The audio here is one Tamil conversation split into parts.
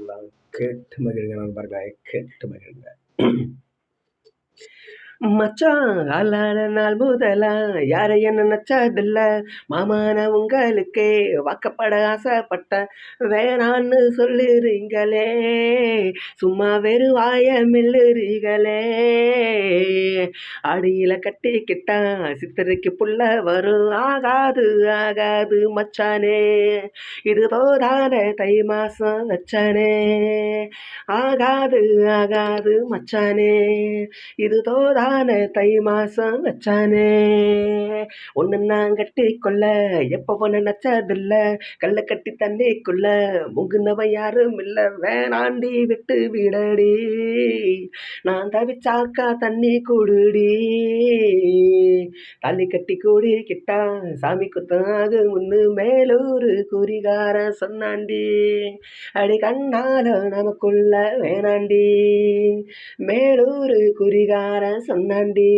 எல்லாம் கேட்டு மகிழுங்க நண்பர்களே கேட்டு மகிழுங்க. மச்சான் அல்லாத நாள் முதலா யாரை என்ன நினச்சதில்ல? மாமான உங்களுக்கே வாக்கப்பட ஆசைப்பட்டேன் வேணான்னு சொல்லுறீங்களே. சும்மா வெறும் வாய மில்லுறீங்களே. அடியில கட்டிக்கிட்டா சித்திரைக்கு புள்ள வரும். ஆகாது ஆகாது மச்சானே. இது போதான தை மாசம் வச்சானே. ஆகாது ஆகாது மச்சானே. இது தோதான தை மாசம் வச்சானே? ஒன்று நான் கட்டி கொள்ள எப்போ ஒன்று நச்சதில்ல. கல்லை கட்டி தண்ணிக்குள்ள முகுந்தவன் யாரும் இல்லை. வேணாண்டி விட்டு விடடி. நான் தவிச்சாக்கா தண்ணி கூடுடி. தள்ளி கட்டி கூடி கிட்டா சாமி குத்தாக முன்னு மேலூர் குறிகார சொன்னாண்டி. அடி கண்ணால நமக்குள்ள வேணாண்டி. மேலூர் குறிகாரன் சொன்னாண்டி.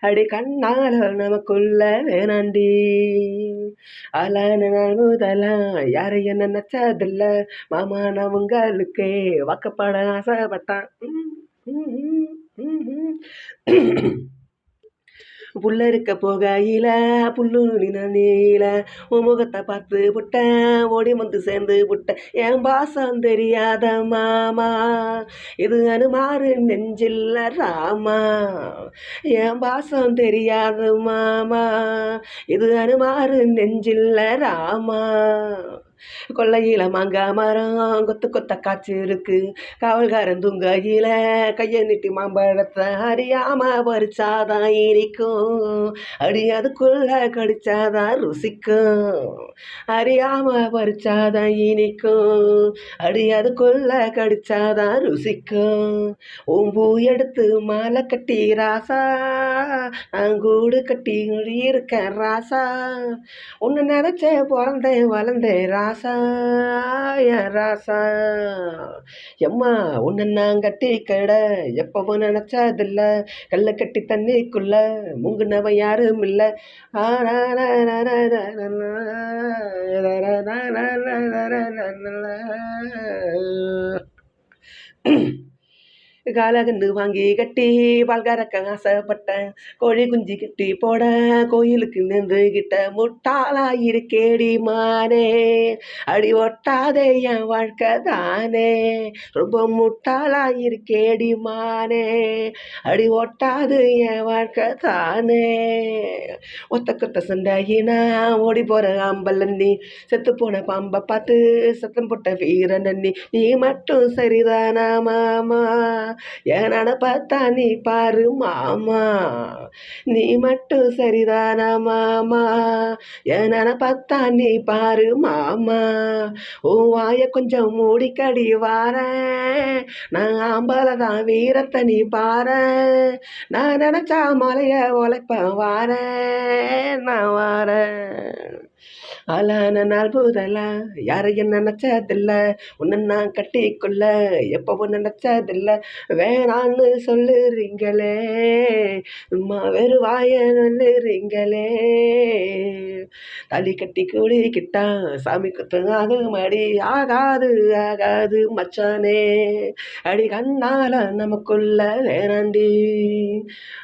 அடி கண்ணால நமக்குள்ள வேணாண்டி. அலான நாள் யாரை என்ன நினச்சதில்ல மாமா நான் உங்களுக்கே வாக்கப்பட ஆசைப்பட்டான். ம், ம், ம், ம், ம். புள்ள இருக்க போகையில புல்லு நீல. உன் முகத்தை பார்த்து புட்டேன் ஓடி வந்து சேர்ந்து புட்டேன். என் பாசம் தெரியாத மாமா இது அனுமாறு நெஞ்சில்ல ராமா. என் பாசம் தெரியாத மாமா இது அனுமாறு நெஞ்சில்ல ராமா. கொள்ளையில மாங்காய் மரம் கொத்து கொத்த காய்ச்சி இருக்கு. காவல்காரன் துங்கையில கையை நீட்டி மாம்பழத்தை அறியாம பறிச்சாதான் இனிக்கும். அடி அதுக்குள்ள கடிச்சாதான் ருசிக்கும். அறியாம பறிச்சாதான் இனிக்கும். அடி அதுக்குள்ள கடிச்சாதான் ருசிக்கும். ஓம்பூ எடுத்து மாலை கட்டி ராசா அங்கூடு கட்டி இருக்கேன் ராசா. உன்னை நினைச்சே பிறந்தேன் வளர்ந்தேன் ராசா ராசா எம்மா உன்னை நான் கட்டி கட எப்பவும் நினச்சதில்ல கல்லை கட்டி தண்ணிக்குள்ள முங்குனவன் யாரும் இல்லை காலகண்டு வாங்கி கட்டி பால்காரக்க ஆசைப்பட்டேன் கோழி குஞ்சு கட்டி போட கோயிலுக்கு நின்று கிட்ட முட்டாளா இருக்கேடி மானே அடி ஒட்டாதே என் வாழ்க்கை தானே ரொம்ப முட்டாளா இருக்கேடி மானே அடி ஒட்டாது என் வாழ்க்கை தானே ஒத்த கொத்த சண்டாயினா ஓடி போற ஆம்பல் நீ செத்து போன பாம்பை பார்த்து சத்தம் போட்ட வீரன் நீ நீ மட்டும் சரிதானா மாமா ஏனான பார்த்தா நீ பாரு மாமா. நீ மட்டும் சரிதானா மாமா? ஏனான பார்த்தா நீ பாரு மாமா? உன் வாய கொஞ்சம் மூடிக்கடி வாரேன் நான் ஆம்பளை தான் வீரத்தை நீ பாரு. நான் நினச்சா மலைய உழைப்பேன் வாரேன் நான் வாரேன் ஆளான நாள் யாரையும் நினச்சதில்ல. உன்னை நான் கட்டிக்கொள்ள எப்பவும் நினச்சதில்ல. வேணான்னு சொல்லுறீங்களே சும்மா வெறும் வாய சொல்லுறீங்களே தலி கட்டி கூடிக்கிட்டா சாமி குத்தம் மடி ஆகாது ஆகாது மச்சானே. அடி கண்ணால நமக்குள்ள வேணாண்டி.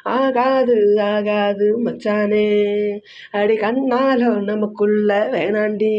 ஆகாது ஆகாது மச்சானே. அடி கண்ணால நமக்குள்ள வேணாண்டி.